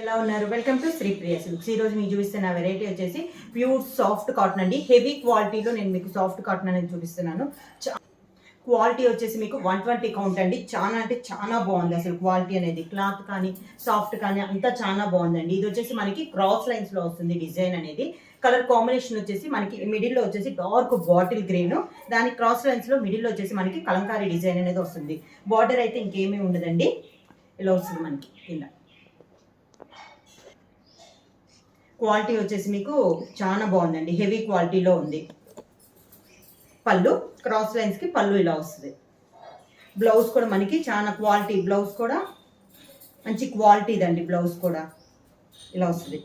ఎలా ఉన్నారు? Welcome to Shri silks ఈరోజు రోజు మీకు చూపిస్తున్న వెరైటీ వచ్చేసి ప్యూర్ సాఫ్ట్ కాటన్ అండి. హెవీ క్వాలిటీలో నేను మీకు సాఫ్ట్ కాటన్ అనేది చూపిస్తున్నాను. క్వాలిటీ వచ్చేసి మీకు వన్ ట్వంటీ కౌంట్ అండి. చాలా అంటే చాలా బాగుంది. అసలు క్వాలిటీ అనేది క్లాత్ కానీ సాఫ్ట్ కానీ అంతా చాలా బాగుందండి. ఇది వచ్చేసి మనకి క్రాస్ లైన్స్లో వస్తుంది డిజైన్ అనేది. కలర్ కాంబినేషన్ వచ్చేసి మనకి మిడిల్లో వచ్చేసి డార్క్ బాటిల్ గ్రీన్ దాని క్రాస్ లైన్స్లో మిడిల్లో మిడిల్ వచ్చేసి మనకి కలంకారీ డిజైన్ అనేది వస్తుంది. బార్డర్ అయితే ఇంకేమీ ఉండదండి. ఇలా వస్తుంది మనకి కింద. క్వాలిటీ వచ్చేసి మీకు చాలా బాగుందండి. హెవీ క్వాలిటీలో ఉంది. పళ్ళు క్రాస్ లైన్స్కి పళ్ళు ఇలా వస్తుంది. బ్లౌజ్ కూడా మనకి చాలా క్వాలిటీ బ్లౌజ్ కూడా మంచి క్వాలిటీదండి బ్లౌజ్ కూడా ఇలా వస్తుంది.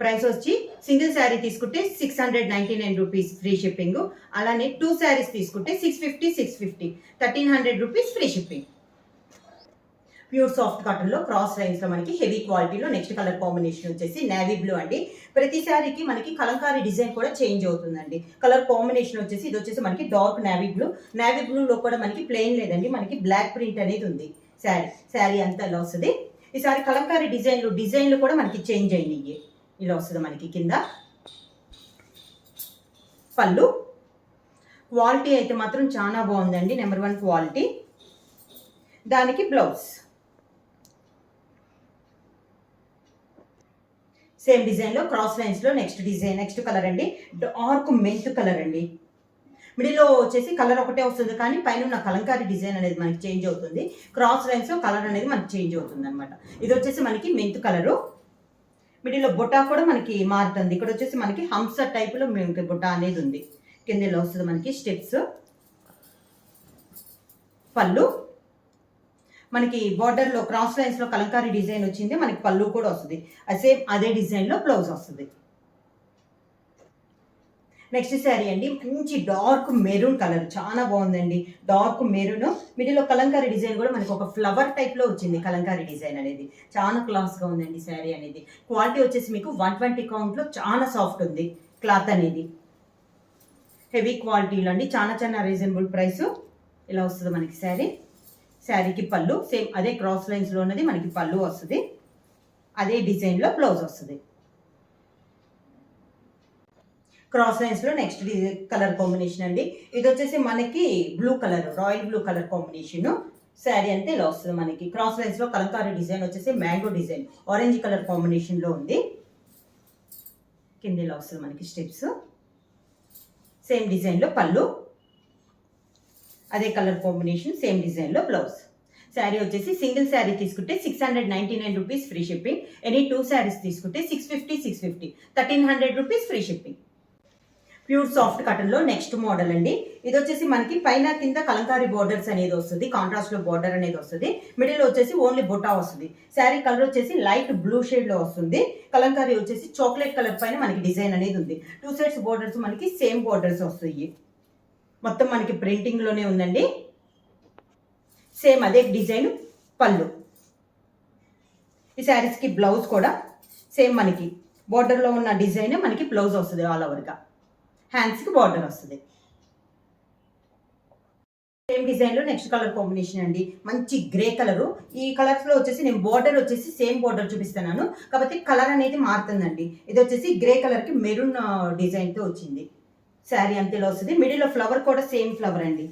ప్రైస్ వచ్చి సింగిల్ శారీ తీసుకుంటే six hundred ninety nine rupees free shipping. అలానే టూ శారీస్ తీసుకుంటే six fifty six fifty thirteen hundred rupees free shipping. Pure soft కాటన్లో క్రాస్ లైన్స్లో మనకి హెవీ క్వాలిటీలో నెక్స్ట్ కలర్ కాంబినేషన్ వచ్చేసి నేవీ బ్లూ అండి. ప్రతిసారికి మనకి కలంకారీ డిజైన్ కూడా చేంజ్ అవుతుందండి. కలర్ కాంబినేషన్ వచ్చేసి ఇది వచ్చేసి మనకి dark navy blue. Navy blue లో కూడా మనకి ప్లెయిన్ లేదండి మనకి బ్లాక్ ప్రింట్ అనేది ఉంది. శారీ శారీ అంతా ఇలా వస్తుంది ఈసారి కలంకారీ డిజైన్లు డిజైన్లు కూడా మనకి చేంజ్ అయినాయి. ఇలా వస్తుంది మనకి కింద. పళ్ళు. క్వాలిటీ అయితే మాత్రం చాలా బాగుందండి నెంబర్ వన్ క్వాలిటీ. దానికి బ్లౌజ్. సేమ్ డిజైన్లో క్రాస్ లైన్స్లో నెక్స్ట్ డిజైన్ నెక్స్ట్ కలర్ అండి. డార్క్ మెంత్ కలర్ అండి. మిడిల్లో వచ్చేసి కలర్ ఒకటే వస్తుంది కానీ పైన ఉన్న కలంకారీ డిజైన్ అనేది మనకి చేంజ్ అవుతుంది. క్రాస్ లైన్స్ కలర్ అనేది మనకి చేంజ్ అవుతుంది అనమాట ఇది వచ్చేసి మనకి మెంత్ కలరు మిడిల్లో బుట్ట కూడా మనకి మారుతుంది. ఇక్కడ వచ్చేసి మనకి హంస టైప్లో మనకి బుట్ట అనేది ఉంది. కిందలో వస్తుంది మనకి స్టెప్స్. పళ్ళు. మనకి బార్డర్లో క్రాస్ లైన్స్లో కలంకారీ డిజైన్ వచ్చింది మనకి పళ్ళు కూడా వస్తుంది. సేమ్ అదే డిజైన్లో బ్లౌజ్ వస్తుంది. నెక్స్ట్ శారీ అండి మంచి డార్క్ మెరూన్ కలర్ చాలా బాగుందండి. డార్క్ మెరూన్ మిడిల్లో కలంకారీ డిజైన్ కూడా మనకి ఒక ఫ్లవర్ టైప్లో వచ్చింది కలంకారీ డిజైన్ అనేది. చాలా క్లాస్గా ఉందండి శారీ అనేది. క్వాలిటీ వచ్చేసి మీకు వన్ ట్వంటీ కౌంట్లో చాలా సాఫ్ట్ ఉంది క్లాత్ అనేది. హెవీ క్వాలిటీలో అండి చాలా చాలా రీజనబుల్ ప్రైస్ ఇలా వస్తుంది మనకి శారీ శారీకి పళ్ళు సేమ్ అదే క్రాస్ లైన్స్లో ఉన్నది మనకి పళ్ళు వస్తుంది. అదే డిజైన్లో బ్లౌజ్ వస్తుంది. క్రాస్ లైన్స్లో నెక్స్ట్ కలర్ కాంబినేషన్ అండి. ఇది వచ్చేసి మనకి blue colour royal blue colour combination sari అంతే ఇలా వస్తుంది మనకి. క్రాస్ లైన్స్లో కలంకారీ డిజైన్ వచ్చేసి మ్యాంగో డిజైన్ ఆరెంజ్ కలర్ కాంబినేషన్లో ఉంది. కింద ఇలా వస్తుంది మనకి స్టెప్స్ సేమ్ డిజైన్లో పళ్ళు. అదే కలర్ కాంబినేషన్ సేమ్ డిజైన్లో బ్లౌజ్. శారీ వచ్చేసి సింగిల్ శారీ తీసుకుంటే six hundred ninety nine rupees free shipping. Any two saris తీసుకుంటే six fifty six fifty thirteen hundred rupees free shipping. Pure soft కటన్లో next model అండి. ఇది వచ్చేసి మనకి పైన కింద కలంకారీ బోర్డర్స్ అనేది వస్తుంది కాంట్రాస్ట్లో బోర్డర్ అనేది వస్తుంది. మిడిల్ వచ్చేసి ఓన్లీ బొటా వస్తుంది. శారీ కలర్ వచ్చేసి లైట్ బ్లూ షేడ్లో వస్తుంది. కలంకారీ వచ్చేసి చాక్లెట్ కలర్ పైన మనకి డిజైన్ అనేది ఉంది. టూ సైడ్స్ బోర్డర్స్ మనకి సేమ్ బోర్డర్స్ వస్తాయి. మొత్తం మనకి ప్రింటింగ్లోనే ఉందండి. సేమ్ అదే డిజైన్ పళ్ళు. ఈ శారీస్కి బ్లౌజ్ కూడా సేమ్ మనకి బార్డర్లో ఉన్న డిజైన్ మనకి బ్లౌజ్ వస్తుంది ఆల్ ఓవర్గా హ్యాండ్స్కి బార్డర్ వస్తుంది. సేమ్ డిజైన్లో నెక్స్ట్ కలర్ కాంబినేషన్ అండి. మంచి గ్రే కలరు ఈ కలర్స్లో వచ్చేసి నేను బార్డర్ వచ్చేసి సేమ్ బార్డర్ చూపిస్తున్నాను. కాబట్టి కలర్ అనేది మారుతుందండి. ఇది వచ్చేసి గ్రే కలర్కి మెరూన్ డిజైన్తో వచ్చింది. శారీ ఇలా వస్తుంది. మిడిల్లో ఫ్లవర్ కూడా సేమ్ ఫ్లవర్ అండి.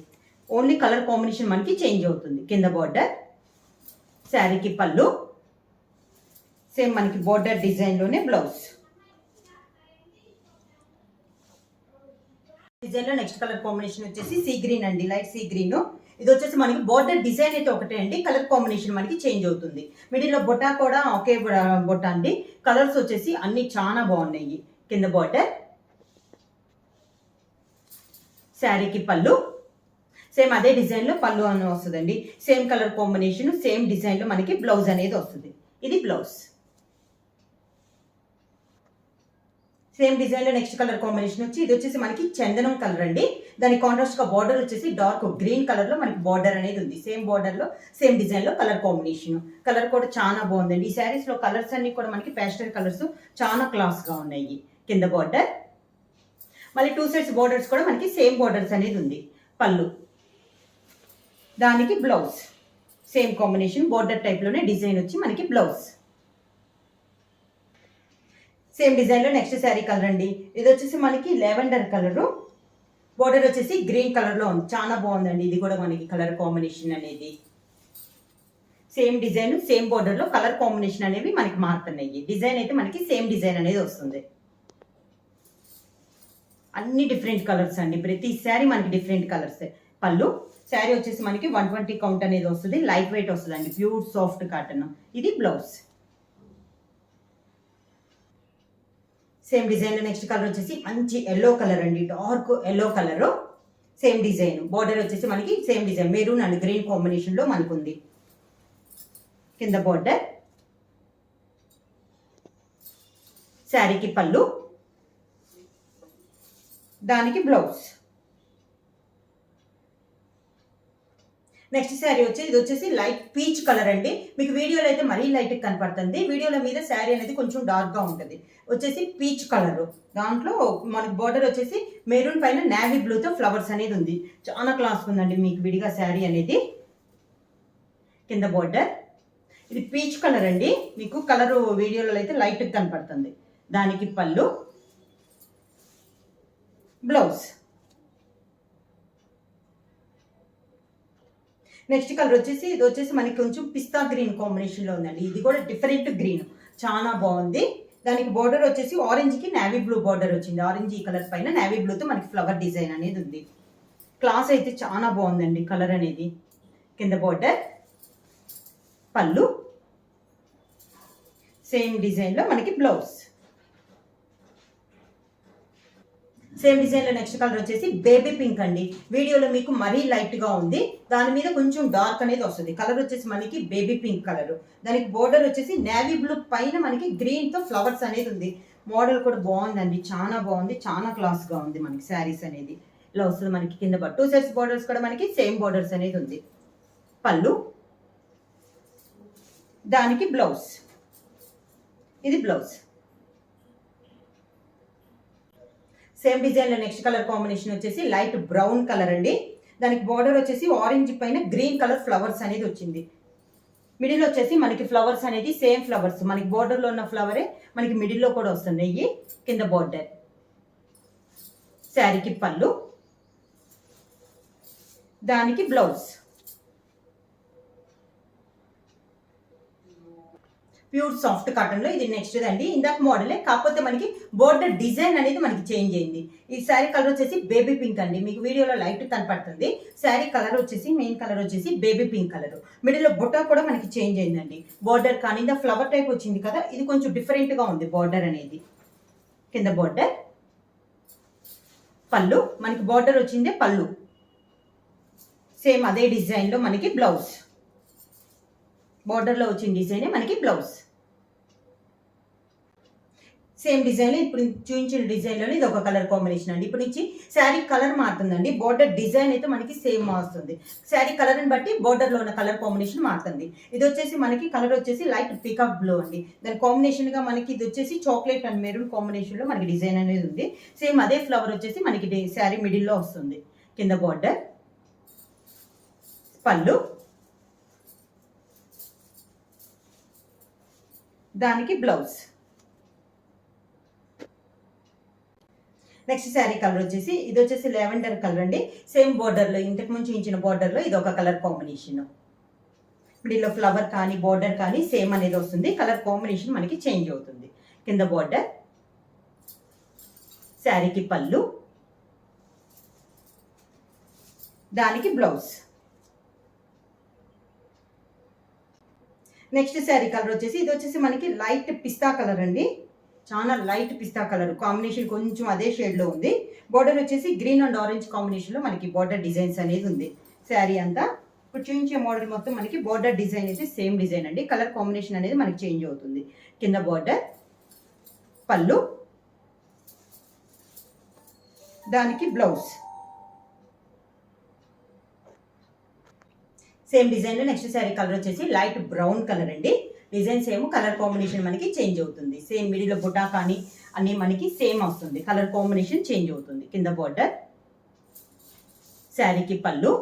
ఓన్లీ కలర్ కాంబినేషన్ మనకి చేంజ్ అవుతుంది. కింద బార్డర్ శారీకి పళ్ళు. సేమ్ మనకి బార్డర్ డిజైన్లోనే బ్లౌజ్ డిజైన్లో నెక్స్ట్ కలర్ కాంబినేషన్ వచ్చేసి సీ గ్రీన్ అండి. లైట్ సీ గ్రీన్ ఇది వచ్చేసి మనకి బార్డర్ డిజైన్ అయితే ఒకటే అండి. కలర్ కాంబినేషన్ మనకి చేంజ్ అవుతుంది. మిడిల్లో బొట్టా కూడా ఒకే బొట్ట అండి. కలర్స్ వచ్చేసి అన్ని చాలా బాగున్నాయి. కింద బార్డర్ శారీకి పళ్ళు. సేమ్ అదే డిజైన్లో పళ్ళు అని వస్తుందండి. సేమ్ కలర్ కాంబినేషన్ సేమ్ డిజైన్లో మనకి బ్లౌజ్ అనేది వస్తుంది. ఇది బ్లౌజ్. సేమ్ డిజైన్లో నెక్స్ట్ కలర్ కాంబినేషన్ వచ్చి ఇది వచ్చేసి మనకి చందనం కలర్ అండి. దాని కాంట్రాస్ట్గా బార్డర్ వచ్చేసి డార్క్ గ్రీన్ కలర్లో మనకి బార్డర్ అనేది ఉంది. సేమ్ బార్డర్లో సేమ్ డిజైన్లో కలర్ కాంబినేషన్. కలర్ కూడా చాలా బాగుందండి. ఈ శారీస్లో కలర్స్ అన్ని కూడా మనకి ప్యాస్టల్ కలర్స్ చాలా క్లాస్గా ఉన్నాయి. కింద బార్డర్ మళ్ళీ టూ సైడ్స్ బోర్డర్స్ కూడా మనకి సేమ్ బోర్డర్స్ అనేది ఉంది. పళ్ళు. దానికి బ్లౌజ్ సేమ్ కాంబినేషన్ బోర్డర్ టైప్లోనే డిజైన్ వచ్చి మనకి బ్లౌజ్ సేమ్ డిజైన్లో నెక్స్ట్ శారీ కలర్ అండి. ఇది వచ్చేసి మనకి లెవెండర్ కలరు బోర్డర్ వచ్చేసి గ్రీన్ కలర్లో ఉంది. చాలా బాగుందండి. ఇది కూడా మనకి కలర్ కాంబినేషన్ అనేది. సేమ్ డిజైన్ సేమ్ బోర్డర్లో కలర్ కాంబినేషన్ అనేవి మనకి మారుతున్నాయి. డిజైన్ అయితే మనకి సేమ్ డిజైన్ అనేది వస్తుంది. అన్ని డిఫరెంట్ కలర్స్ అండి. ప్రతి శారీ మనకి డిఫరెంట్ కలర్స్. పళ్ళు శారీ వచ్చేసి మనకి వన్ ట్వంటీ కౌంట్ అనేది వస్తుంది. లైట్ వెయిట్ వస్తుంది అండి ప్యూర్ సాఫ్ట్ కాటన్. ఇది blouse. Same design next colour వచ్చేసి మంచి ఎల్లో కలర్ అండి. Dark yellow colour. Same design. Border వచ్చేసి మనకి same design. Maroon and green కాంబినేషన్లో మనకు ఉంది కింద బార్డర్. శారీకి పళ్ళు. దానికి బ్లౌజ్. నెక్స్ట్ శారీ వచ్చి ఇది వచ్చేసి లైట్ పీచ్ కలర్ అండి. మీకు వీడియోలో అయితే మరీ లైట్ కనపడుతుంది. వీడియోల మీద శారీ అనేది కొంచెం డార్క్గా ఉంటుంది. వచ్చేసి పీచ్ కలర్. దాంట్లో మనకు బార్డర్ వచ్చేసి మెరూన్ పైన నావీ బ్లూతో ఫ్లవర్స్ అనేది ఉంది. చాలా క్లాస్ ఉందండి మీకు విడిగా శారీ అనేది. కింద బార్డర్ ఇది పీచ్ కలర్ అండి. మీకు కలర్ వీడియోలో అయితే లైట్ కనపడుతుంది. దానికి పళ్ళు. బ్లౌజ్ నెక్స్ట్ కలర్ వచ్చేసి ఇది వచ్చేసి మనకి కొంచెం పిస్తా గ్రీన్ కాంబినేషన్లో ఉందండి. ఇది కూడా డిఫరెంట్ గ్రీన్ చాలా బాగుంది. దానికి బార్డర్ వచ్చేసి ఆరెంజ్కి నావీ బ్లూ బార్డర్ వచ్చింది. ఆరెంజ్ ఈ కలర్ పైన నావీ బ్లూతో మనకి ఫ్లవర్ డిజైన్ అనేది ఉంది. క్లాస్ అయితే చాలా బాగుందండి కలర్ అనేది. కింద బార్డర్ పళ్ళు. సేమ్ డిజైన్లో మనకి బ్లౌజ్ సేమ్ డిజైన్లో నెక్స్ట్ కలర్ వచ్చేసి బేబీ పింక్ అండి. వీడియోలో మీకు మరీ లైట్గా ఉంది. దాని మీద కొంచెం డార్క్ అనేది వస్తుంది. కలర్ వచ్చేసి మనకి బేబీ పింక్ కలర్. దానికి బోర్డర్ వచ్చేసి నేవీ బ్లూ పైన మనకి గ్రీన్తో ఫ్లవర్స్ అనేది ఉంది. మోడల్ కూడా బాగుందండి. చాలా బాగుంది. చాలా క్లాస్గా ఉంది మనకి శారీస్ అనేది. ఇలా వస్తుంది మనకి కింద టూ సెట్స్ బోర్డర్స్ కూడా మనకి సేమ్ బోర్డర్స్ అనేది ఉంది. పళ్ళు. దానికి బ్లౌజ్. ఇది బ్లౌజ్. సేమ్ డిజైన్లో నెక్స్ట్ కలర్ కాంబినేషన్ వచ్చేసి లైట్ బ్రౌన్ కలర్ అండి. దానికి బార్డర్ వచ్చేసి ఆరెంజ్ పైన గ్రీన్ కలర్ ఫ్లవర్స్ అనేది వచ్చింది. మిడిల్ వచ్చేసి మనకి ఫ్లవర్స్ అనేది సేమ్ ఫ్లవర్స్ మనకి బార్డర్లో ఉన్న ఫ్లవరే మనకి మిడిల్లో కూడా వస్తుంది ఇవి కింద బార్డర్ శారీకి పళ్ళు. దానికి బ్లౌజ్ ప్యూర్ సాఫ్ట్ కాటన్లో ఇది నెక్స్ట్ అండి ఇందాక మోడలే కాకపోతే మనకి బోర్డర్ డిజైన్ అనేది మనకి చేంజ్ అయింది. ఈ శారీ కలర్ వచ్చేసి బేబీ పింక్ అండి. మీకు వీడియోలో లైట్ కనపడుతుంది. శారీ కలర్ వచ్చేసి మెయిన్ కలర్ వచ్చేసి బేబీ పింక్ కలర్. మిడిల్లో బుట్ట కూడా మనకి చేంజ్ అయిందండి. బోర్డర్ కానీ ఇందా ఫ్లవర్ టైప్ వచ్చింది కదా ఇది కొంచెం డిఫరెంట్గా ఉంది బోర్డర్ అనేది. కింద బోర్డర్. పళ్ళు మనకి బోర్డర్ వచ్చిందే పళ్ళు. సేమ్ అదే డిజైన్లో మనకి బ్లౌజ్. బార్డర్లో వచ్చిన డిజైనే మనకి బ్లౌజ్ సేమ్ డిజైన్ ఇప్పుడు చూపించిన డిజైన్లోనే ఇది ఒక కలర్ కాంబినేషన్ అండి. ఇప్పుడు నుంచి శారీ కలర్ మారుతుందండి. బోర్డర్ డిజైన్ అయితే మనకి సేమ్ మారుతుంది శారీ కలర్ని బట్టి బోర్డర్లో ఉన్న కలర్ కాంబినేషన్ మారుతుంది. ఇది వచ్చేసి మనకి కలర్ వచ్చేసి లైట్ పికప్ బ్లూ అండి. దాని కాంబినేషన్గా మనకి ఇది వచ్చేసి చాక్లెట్ అండ్ మెరూన్ కాంబినేషన్లో మనకి డిజైన్ అనేది ఉంది. సేమ్ అదే ఫ్లవర్ వచ్చేసి మనకి శారీ మిడిల్లో వస్తుంది. కింద బార్డర్ పళ్ళు. దానికి బ్లౌజ్. నెక్స్ట్ శారీ కలర్ వచ్చేసి ఇది వచ్చేసి లెవెండర్ కలర్ అండి. సేమ్ బోర్డర్లో ఇంతకు ముందు ఇచ్చిన బోర్డర్లో ఇది ఒక కలర్ కాంబినేషన్ మిడిల్లో ఫ్లవర్ కానీ బోర్డర్ కానీ సేమ్ అనేది వస్తుంది. కలర్ కాంబినేషన్ మనకి చేంజ్ అవుతుంది. కింద బోర్డర్ శారీకి పళ్ళు దానికి బ్లౌజ్ నెక్స్ట్ శారీ కలర్ వచ్చేసి ఇది వచ్చేసి మనకి లైట్ పిస్తా కలర్ అండి. చాలా లైట్ పిస్తా కలర్. కాంబినేషన్ కొంచెం అదే షేడ్లో ఉంది. బార్డర్ వచ్చేసి గ్రీన్ అండ్ ఆరెంజ్ కాంబినేషన్లో మనకి బార్డర్ డిజైన్స్ అనేది ఉంది. శారీ అంతా ఇప్పుడు చూపించే మోడల్ మొత్తం మనకి బార్డర్ డిజైన్ అయితే సేమ్ డిజైన్ అండి. కలర్ కాంబినేషన్ అనేది మనకి చేంజ్ అవుతుంది. కింద బార్డర్ పళ్ళు దానికి బ్లౌజ్ సేమ్ డిజైన్లో నెక్స్ట్ శారీ కలర్ వచ్చేసి లైట్ బ్రౌన్ కలర్ అండి. డిజైన్ సేమ్ కలర్ కాంబినేషన్ మనకి చేంజ్ అవుతుంది. సేమ్ మిడిల్ బుటా కానీ అన్నీ మనకి సేమ్ వస్తుంది. కలర్ కాంబినేషన్ చేంజ్ అవుతుంది. కింద బార్డర్ శారీకి పళ్ళు.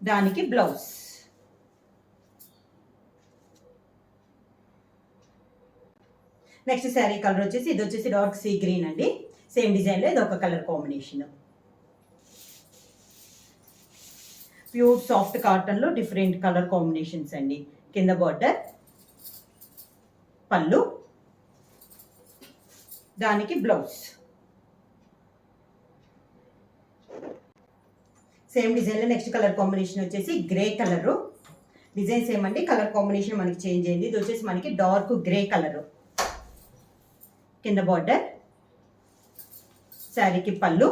దానికి బ్లౌజ్ నెక్స్ట్ శారీ కలర్ వచ్చేసి ఇది వచ్చేసి డార్క్ సీ గ్రీన్ అండి. సేమ్ డిజైన్లో ఇది ఒక కలర్ కాంబినేషన్ ప్యూర్ సాఫ్ట్ కాటన్లో డిఫరెంట్ కలర్ కాంబినేషన్స్ అండి. కింద బార్డర్ పళ్ళు దానికి బ్లౌజ్ సేమ్ డిజైన్లో నెక్స్ట్ కలర్ కాంబినేషన్ వచ్చేసి గ్రే కలరు డిజైన్ సేమ్ అండి కలర్ కాంబినేషన్ మనకి చేంజ్ అయింది. ఇది వచ్చేసి మనకి డార్క్ గ్రే కలరు కింద బార్డర్ శారీకి పళ్ళు.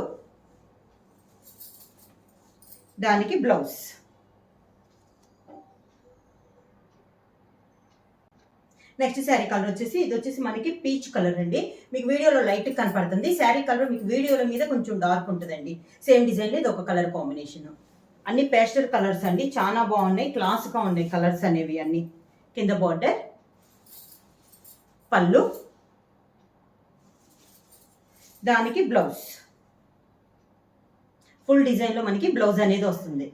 దానికి బ్లౌజ్. నెక్స్ట్ శారీ కలర్ వచ్చేసి ఇది వచ్చేసి మనకి పీచ్ కలర్ అండి. మీకు వీడియోలో లైట్ కనపడుతుంది. శారీ కలర్ మీకు వీడియోల మీద కొంచెం డార్క్ ఉంటుందండి. సేమ్ డిజైన్ ఇది ఒక కలర్ కాంబినేషన్ అన్ని పేస్టర్ కలర్స్ అండి. చాలా బాగున్నాయి. క్లాస్గా ఉన్నాయి కలర్స్ అనేవి అన్ని. కింద బార్డర్ పళ్ళు. దానికి బ్లౌజ్ ఫుల్ డిజైన్లో మనకి బ్లౌజ్ అనేది వస్తుంది.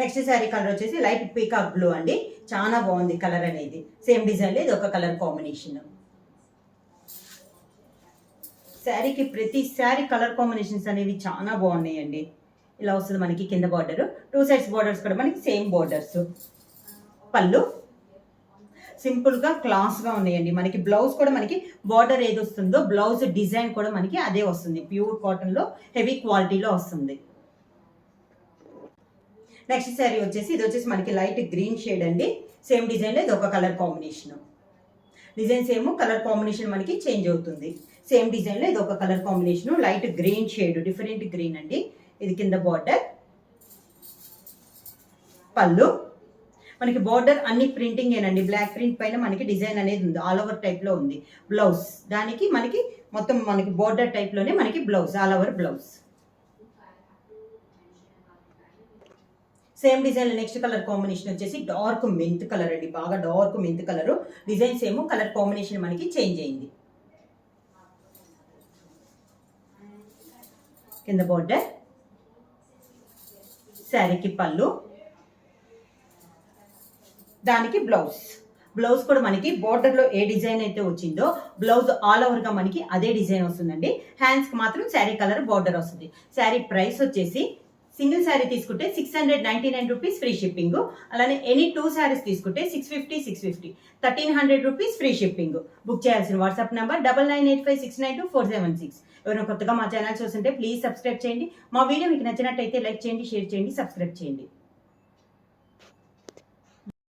నెక్స్ట్ శారీ కలర్ వచ్చేసి లైట్ పీకాక్ బ్లూ అండి. చాలా బాగుంది కలర్ అనేది. సేమ్ డిజైన్లో ఇది ఒక కలర్ కాంబినేషన్. శారీకి ప్రతి శారీ కలర్ కాంబినేషన్స్ అనేవి చాలా బాగున్నాయండి. ఇలా వస్తుంది మనకి కింద బార్డర్ టూ సైడ్స్ బార్డర్స్ కూడా మనకి సేమ్ బార్డర్స్ పళ్ళు సింపుల్గా క్లాస్గా ఉన్నాయండి. మనకి బ్లౌజ్ కూడా మనకి బార్డర్ ఏది వస్తుందో బ్లౌజ్ డిజైన్ కూడా మనకి అదే వస్తుంది. ప్యూర్ కాటన్లో హెవీ క్వాలిటీలో వస్తుంది. నెక్స్ట్ శారీ వచ్చేసి ఇది వచ్చేసి మనకి లైట్ గ్రీన్ షేడ్ అండి. సేమ్ డిజైన్లో ఇది ఒక colour combination. Design same colour combination మనకి చేంజ్ అవుతుంది. సేమ్ డిజైన్లో ఇది ఒక colour combination light green shade different green అండి. ఇది కింద బార్డర్. పళ్ళు. మనకి బార్డర్ అన్ని ప్రింటింగ్ ఏనండి బ్లాక్ ప్రింట్ పైన మనకి డిజైన్ అనేది ఉంది. ఆల్ ఓవర్ టైప్లో ఉంది. బ్లౌజ్ దానికి మనకి మొత్తం మనకి బార్డర్ టైప్లోనే మనకి blouse all over blouse same design next colour combination వచ్చేసి డార్క్ మెంత్ కలర్ అండి. బాగా dark mint colour design same colour combination మనకి చేంజ్ అయింది. కింద బార్డర్ శారీకి పళ్ళు. దానికి బ్లౌజ్ బ్లౌజ్ కూడా మనకి బోర్డర్లో ఏ డిజైన్ అయితే వచ్చిందో బ్లౌజ్ ఆల్ ఓవర్గా మనకి అదే డిజైన్ వస్తుందండి. హ్యాండ్స్కి మాత్రం శారీ కలర్ బార్డర్ వస్తుంది. శారీ ప్రైస్ వచ్చేసి సింగిల్ శారీ తీసుకుంటే six hundred ninety nine rupees free shipping అలానే ఎనీ టూ శారీస్ తీసుకుంటే six fifty six fifty thirteen hundred rupees free shipping book చేయాల్సిన WhatsApp number double nine eight five six nine two four seven six ఎవరైనా కొత్తగా మా channel చూస్తుంటే please subscribe చేయండి. మా video మీకు నచ్చినట్టయితే లైక్ చేయండి షేర్ చేయండి సబ్స్క్రైబ్ చేయండి.